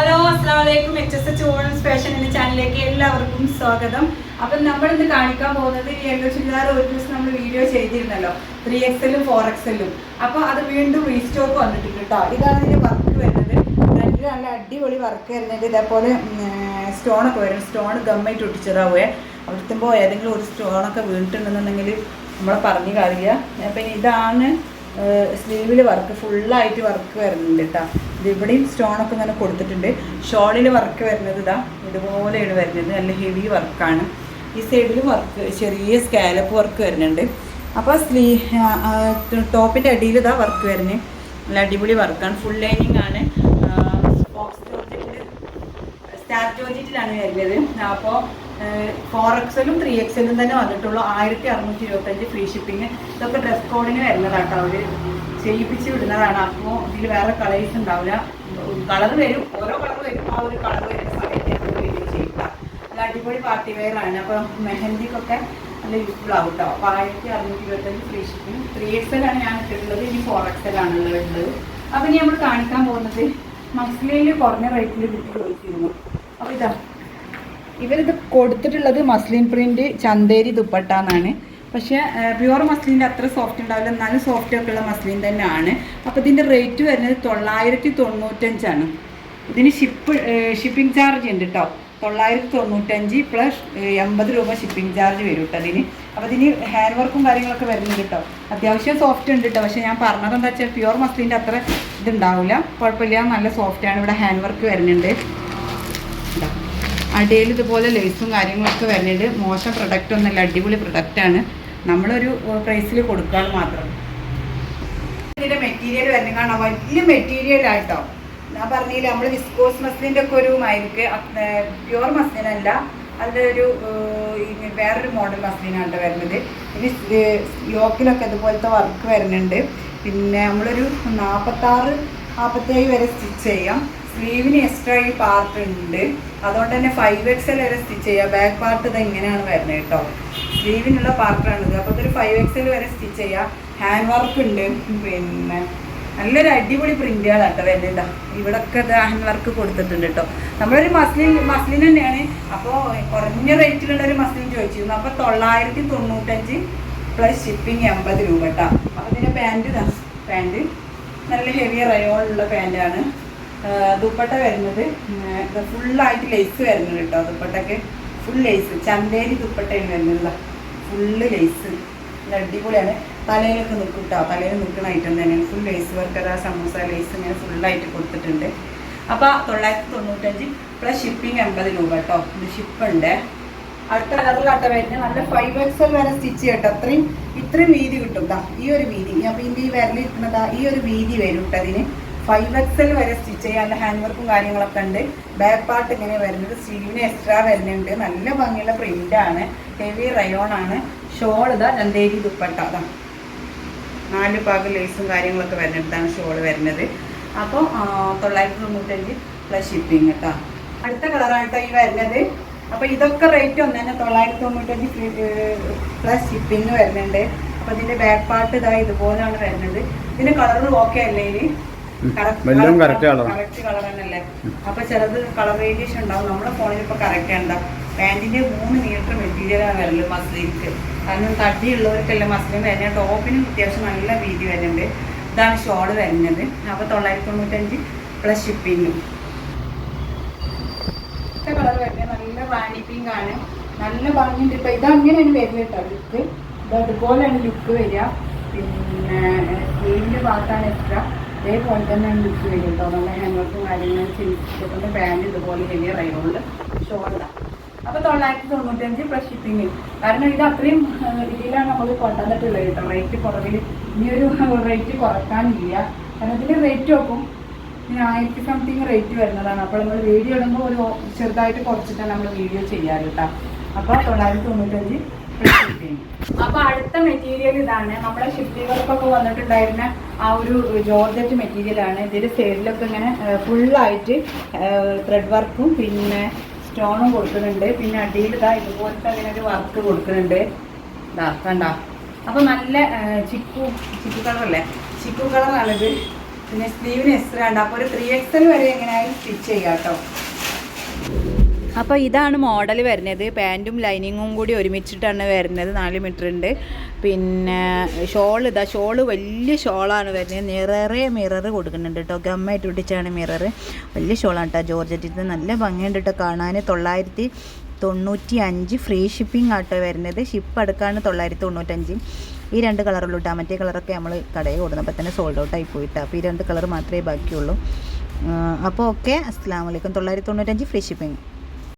Hello അസ്സാം വലൈക്കും H S H ഓണംസ് ഫാഷൻ എന്ന ചാനലിലേക്ക് എല്ലാവർക്കും സ്വാഗതം. അപ്പം നമ്മൾ ഇന്ന് കാണിക്കാൻ പോകുന്നത് യെല്ലോ ചുരിദാർ ഒരു ദിവസം നമ്മൾ വീഡിയോ ചെയ്തിരുന്നല്ലോ. ത്രീ എക്സലും ഫോർ എക്സലും അപ്പോൾ അത് വീണ്ടും റീസ്റ്റോക്ക് വന്നിട്ടുണ്ട് കേട്ടോ. ഇതാണ് ഇതിന്റെ വർക്ക് വരുന്നത്. നല്ല നല്ല അടിപൊളി വർക്ക് വരുന്നത് ഇതേപോലെ സ്റ്റോണൊക്കെ വരും സ്റ്റോൺ ഗമ്മായിട്ട് ഒട്ടിച്ചതാവേ. അവിടുത്തുമ്പോൾ ഏതെങ്കിലും ഒരു സ്റ്റോണൊക്കെ വീണിട്ടുണ്ടെന്നുണ്ടെങ്കിൽ നമ്മളെ പറഞ്ഞു കാര്യമില്ല. അപ്പം ഇതാണ് സ്ലീവിൽ വർക്ക് ഫുള്ളായിട്ട് വർക്ക് വരുന്നുണ്ട് കേട്ടോ. ഇവിടെയും സ്റ്റോണൊക്കെ ഇങ്ങനെ കൊടുത്തിട്ടുണ്ട്. ഷോളിൽ വർക്ക് വരുന്നത് ഇതാ ഇതുപോലെയാണ് വരുന്നത്. നല്ല ഹെവി വർക്കാണ് ഈ സൈഡിൽ വർക്ക് ചെറിയ സ്കാലപ്പ് വർക്ക് വരുന്നുണ്ട്. അപ്പോൾ സ്ലീ ടോപ്പിന്റെ അടിയിൽ ഇതാ വർക്ക് വരുന്നത് നല്ല അടിപൊളി വർക്കാണ് ഫുൾ ലൈനിങ് ആണ്. സ്റ്റാർ ജോർജറ്റിലാണ് വരുന്നത്. അപ്പോൾ ഫോർ എക്സലും ത്രീ എക്സലും തന്നെ വന്നിട്ടുള്ളൂ. ആയിരത്തി അറുന്നൂറ്റി ഇരുപത്തഞ്ച് ഫ്രീ ഷിപ്പിംഗ് ഇതൊക്കെ ഡ്രസ് കോഡിന് വരുന്നതാട്ടോ അവർ ചെയ്യിപ്പിച്ച് വിടുന്നതാണ്. അപ്പോൾ ഇതിൽ വേറെ കളേഴ്സ് ഉണ്ടാവില്ല. കളർ വരും. ഓരോ കളർ വരും. ആ ഒരു കളർ വരുന്ന സമയത്ത് വീഡിയോ ചെയ്യില്ല നല്ല അടിപൊളി പാർട്ടി വെയർ ആണ്. അപ്പോൾ മെഹന്തിക്കൊക്കെ നല്ല യൂസ്ഫുൾ ആവും കേട്ടോ അപ്പോൾ ആയിരത്തി അറുന്നൂറ്റി ഇരുപത്തഞ്ച് ഫ്രീ ഷിപ്പിംഗ് ത്രീ എക്സലാണ് ഞാൻ ഇട്ടിട്ടുള്ളത്. ഇനി ഫോർ എക്സലാണ് ഉള്ളത് അപ്പോൾ ഇനി നമ്മൾ കാണിക്കാൻ പോകുന്നത് മസ്ലിയിൽ കുറഞ്ഞ റേറ്റിൽ കിട്ടി ചോദിച്ചിരുന്നു അപ്പോൾ ഇതാ. ഇവരിത് കൊടുത്തിട്ടുള്ളത് മസ്ലിൻ പ്രിന്റ് ചന്തേരി ദുപ്പട്ട എന്നാണ്. പക്ഷേ പ്യുവർ മസ്ലിന്റെ അത്ര സോഫ്റ്റ് ഉണ്ടാവില്ല. എന്നാലും സോഫ്റ്റ് ഒക്കെ ഉള്ള മസ്ലിൻ തന്നെയാണ്. അപ്പോൾ ഇതിന്റെ റേറ്റ് വരുന്നത് തൊള്ളായിരത്തി തൊണ്ണൂറ്റഞ്ചാണ് ഇതിന് ഷിപ്പ് ഷിപ്പിംഗ് ചാർജ് ഉണ്ട് കേട്ടോ തൊള്ളായിരത്തി തൊണ്ണൂറ്റഞ്ച് പ്ലസ് എൺപത് രൂപ ഷിപ്പിംഗ് ചാർജ് വരും കേട്ടോ അതിന്. അപ്പോൾ ഇതിന് ഹാൻഡ് വർക്കും കാര്യങ്ങളൊക്കെ വരുന്നുണ്ട് കേട്ടോ അത്യാവശ്യം സോഫ്റ്റ് ഉണ്ട് കേട്ടോ പക്ഷേ ഞാൻ പറഞ്ഞത് എന്താ വെച്ചാൽ പ്യുവർ മസ്ലിന്റെ അത്ര ഇതുണ്ടാവില്ല. കുഴപ്പമില്ല. നല്ല സോഫ്റ്റാണ് ഇവിടെ ഹാൻഡ് വർക്ക് വരുന്നുണ്ട്. അടിയിൽ ഇതുപോലെ ലേസും കാര്യങ്ങളൊക്കെ വരുന്നുണ്ട്. മോശം പ്രൊഡക്റ്റ് ഒന്നുമല്ല. അടിപൊളി പ്രൊഡക്റ്റാണ് നമ്മളൊരു പ്രൈസിൽ കൊടുക്കാൻ മാത്രം. ഇതിന്റെ മെറ്റീരിയൽ വരുന്ന കാണാം വലിയ മെറ്റീരിയൽ ആയിട്ടോ ഞാൻ പറഞ്ഞില്ല നമ്മൾ വിസ്കോസ് മസ്ലിന്റെ ഒക്കെ ഒരു മൈക്ക് പ്യുവർ മസ്ലിനല്ല അതിലൊരു ഒരു വേറൊരു മോഡൽ മസ്ലിനാണ് വരുന്നത്. പിന്നെ യോക്കിലൊക്കെ ഇതുപോലത്തെ വർക്ക് വരുന്നുണ്ട്. പിന്നെ നമ്മളൊരു നാൽപ്പത്താറ് നാൽപ്പത്തേഴ് വരെ സ്റ്റിച്ച് ചെയ്യാം. സ്ലീവിന് എക്സ്ട്രാ ഈ പാർട്ട് ഉണ്ട്. അതുകൊണ്ട് തന്നെ ഫൈവ് എക്സൽ വരെ സ്റ്റിച്ച് ചെയ്യുക. ബാക്ക് പാർട്ട് ഇത് ഇങ്ങനെയാണ് വരുന്നത് കേട്ടോ. സ്ലീവിനുള്ള പാർട്ടാണിത് അപ്പോൾ ഇതൊരു ഫൈവ് എക്സൽ വരെ സ്റ്റിച്ച് ചെയ്യുക. ഹാൻഡ് വർക്ക് ഉണ്ട്. പിന്നെ നല്ലൊരു അടിപൊളി പ്രിന്റുകളാണ് കേട്ടോ വരുന്നത് ഇവിടൊക്കെ ഇത് ഹാൻഡ് വർക്ക് കൊടുത്തിട്ടുണ്ട് കേട്ടോ. നമ്മളൊരു മസ്ലിൻ മസ്ലിൻ തന്നെയാണ്. അപ്പോൾ കുറഞ്ഞ റേറ്റിലുള്ള ഒരു മസ്ലിൻ ചോദിച്ചിരുന്നു. അപ്പോൾ തൊള്ളായിരത്തി തൊണ്ണൂറ്റഞ്ച് പ്ലസ് ഷിപ്പിംഗ് എൺപത് രൂപ കേട്ടോ. അപ്പോൾ ഇതിന്റെ പാന്റ് പാന്റ് പാന്റ് നല്ല ഹെവി റയോളുള്ള പാന്റാണ് ദുപ്പട്ട വരുന്നത്. ഫുള്ളായിട്ട് ലേസ് വരുന്നത് കേട്ടോ ദുപ്പട്ടയ്ക്ക് ഫുൾ ലേസ് ചന്തേരി ദുപ്പട്ടയാണ് വരുന്നത്. ഫുള്ള് ലേസ് അടിപൊളിയാണ്. തലയിലൊക്കെ നിൽക്കും കേട്ടോ തലയിൽ നിൽക്കുന്ന ഐറ്റം തന്നെയാണ്. Full lace work samosa lace ഇങ്ങനെ ഫുള്ളായിട്ട് കൊടുത്തിട്ടുണ്ട്. അപ്പോൾ തൊള്ളായിരത്തി തൊണ്ണൂറ്റഞ്ച് പ്ലസ് ഷിപ്പിംഗ് എൺപത് രൂപ കേട്ടോ ഇത് ഷിപ്പുണ്ട് അടുത്ത കളർ കട്ട വരുന്നത് നല്ല ഫൈവ് എക്സൽ വരെ സ്റ്റിച്ച് ചെയ്യട്ടോ അത്രയും ഇത്രയും വീതി കിട്ടും ഈ ഒരു വീതി. അപ്പോൾ ഇതിന്റെ ഈ വിരലിരിക്കുന്നതാ ഈ ഒരു വീതി വരും കേട്ടോ അതിന് ഫൈവ് എക്സൽ വരെ സ്റ്റിച്ച് ചെയ്യാൻ ഹാൻഡ് വർക്കും കാര്യങ്ങളൊക്കെ ഉണ്ട്. ബാക്ക് പാർട്ട് ഇങ്ങനെ വരുന്നത് സ്ലീവിന് എക്സ്ട്രാ വരുന്നുണ്ട്. നല്ല ഭംഗിയുള്ള പ്രിന്റ് ആണ്. ഹെവി റയോൺ ആണ്. ഷോൾ ഇതാ രണ്ടേരി ദുപ്പട്ട. അതാ. നാല് പാക ലേസും കാര്യങ്ങളൊക്കെ വരുന്നിടത്താണ് ഷോൾ വരുന്നത്. അപ്പോൾ തൊള്ളായിരത്തി തൊണ്ണൂറ്റഞ്ച് പ്ലസ് ഷിപ്പിംഗ് കേട്ടോ. അടുത്ത കളറായിട്ടോ ഈ വരുന്നത്. അപ്പോൾ ഇതൊക്കെ റേറ്റ് ഒന്ന് തന്നെ തൊള്ളായിരത്തി തൊണ്ണൂറ്റഞ്ച് പ്ലസ് ഷിപ്പിംഗ് വരുന്നുണ്ട്. അപ്പോൾ ഇതിന്റെ ബാക്ക് പാർട്ട് ഇതാ ഇതുപോലെയാണ് വരുന്നത്. ഇതിന്റെ കളർ ഓക്കെ അല്ലേ ആണ്. കറക്റ്റ് കളർ തന്നെയല്ലേ? അപ്പൊ ചിലത് കളർ വേരിയേഷൻ ഉണ്ടാവും. നമ്മുടെ ഫോണിൽ ഇപ്പൊ കറക്റ്റ് ഉണ്ടാവും പാന്റിന്റെ മൂന്ന് മീറ്റർ മെറ്റീരിയലാണ് വരൽ മസ്ലിൻക്ക് കാരണം തടിയുള്ളവർക്കല്ല മസ്ലിൻ വരുന്ന ടോപ്പിനും അത്യാവശ്യം നല്ല വീതി വരുന്നുണ്ട്. ഇതാണ് ഷോൾ വരുന്നത്. അപ്പൊ തൊള്ളായിരത്തി തൊണ്ണൂറ്റഞ്ച് പ്ലസ് ഷിപ്പിങ്ങും കളർ വരുന്നത്. നല്ല റാണി പിങ്ക് ആണ്. നല്ല ഭംഗിയുണ്ട്. ഇപ്പൊ ഇത് അങ്ങനെയാണ് വരുന്നത് കേട്ടോ ലുക്ക് ഇത് അതുപോലെയാണ് ലുക്ക് വരിക. പിന്നെ സ്ലീവിന്റെ ഭാഗത്താണ് എക്സ്ട്രാ അതേപോലെ തന്നെ ലുക്ക് വരിക കേട്ടോ നമ്മുടെ വർക്കും കാര്യങ്ങളും ചിന്തിച്ചിട്ടുണ്ട് പാന്റ് ഇതുപോലെ ഹെവി റൈവുണ്ട് ഷോൾഡർ അപ്പൊ തൊള്ളായിരത്തി തൊണ്ണൂറ്റഞ്ച് പ്ലസ് ഷിപ്പിംഗ് കാരണം ഇത് അത്രയും രീതിയിലാണ് നമ്മൾ കൊണ്ടുവന്നിട്ടുള്ളത് കേട്ടോ റേറ്റ് കുറവിൽ ഇനിയൊരു റേറ്റ് കുറക്കാനില്ല. കാരണം ഇതിന്റെ റേറ്റ് നോക്കും ഇനി ആയിരത്തി സംതിങ് റേറ്റ് വരുന്നതാണ്. അപ്പോൾ നമ്മൾ വീഡിയോ ഇടുമ്പോൾ ഒരു ചെറുതായിട്ട് കുറച്ചിട്ടാണ് നമ്മൾ വീഡിയോ ചെയ്യാറ് കേട്ടോ അപ്പോൾ തൊള്ളായിരത്തി തൊണ്ണൂറ്റഞ്ച് അപ്പോൾ അടുത്ത മെറ്റീരിയൽ ഇതാണ്. നമ്മുടെ ഷിഫ്റ്റുകൾക്കൊക്കെ വന്നിട്ടുണ്ടായിരുന്ന ആ ഒരു ജോർജറ്റ് മെറ്റീരിയലാണ് ഇതിന്റെ സൈഡിലൊക്കെ ഇങ്ങനെ ഫുള്ളായിട്ട് ത്രെഡ് വർക്കും പിന്നെ സ്റ്റോണും കൊടുക്കുന്നുണ്ട്. പിന്നെ അടിയിൽ ഇതാ ഇതുപോലത്തെ അങ്ങനെ ഒരു വർക്ക് കൊടുക്കുന്നുണ്ട്. ഇതാ കണ്ട? അപ്പോൾ നല്ല ചിക്കു ചിക്കു ചിക്കു കളറല്ലേ ചിക്കു കളറാണിത് പിന്നെ സ്ലീവിന് എക്സ്ട്രാ ഉണ്ട്. അപ്പോൾ ഒരു ത്രീ എക്സൽ വരെ എങ്ങനെയായാലും സ്റ്റിച്ച് ചെയ്യാം കേട്ടോ. അപ്പോൾ ഇതാണ് മോഡൽ വരുന്നത്. പാന്റും ലൈനിങ്ങും കൂടി ഒരുമിച്ചിട്ടാണ് വരുന്നത്. നാല് മീറ്റർ ഉണ്ട്. പിന്നെ ഷോൾ ഇതാ ഷോൾ വലിയ ഷോളാണ് വരുന്നത്. നിററെ മിറർ കൊടുക്കുന്നുണ്ട് കേട്ടോ ഗമ്മായിട്ട് ഒട്ടിച്ചാണ് മിറർ വലിയ ഷോളാണ് കേട്ടോ ജോർജറ്റിന് നല്ല ഭംഗിയുണ്ട് കേട്ടോ കാണാൻ. തൊള്ളായിരത്തി തൊണ്ണൂറ്റി അഞ്ച് ഫ്രീ ഷിപ്പിംഗ് ആട്ടോ വരുന്നത്. ഷിപ്പ് അടുക്കാണ് തൊള്ളായിരത്തി തൊണ്ണൂറ്റഞ്ച് ഈ രണ്ട് കളറുള്ളൂ കേട്ടോ മറ്റേ കളറൊക്കെ നമ്മൾ കടയിൽ കൊടുക്കുന്നപ്പോൾ തന്നെ സോൾഡ് ഔട്ടായി പോയിട്ടോ. അപ്പോൾ ഈ രണ്ട് കളർ മാത്രമേ ബാക്കിയുള്ളൂ. അപ്പോൾ ഓക്കെ അസ്സാം വലൈക്കും തൊള്ളായിരത്തി തൊണ്ണൂറ്റഞ്ച് ഫ്രീ ഷിപ്പിംഗ്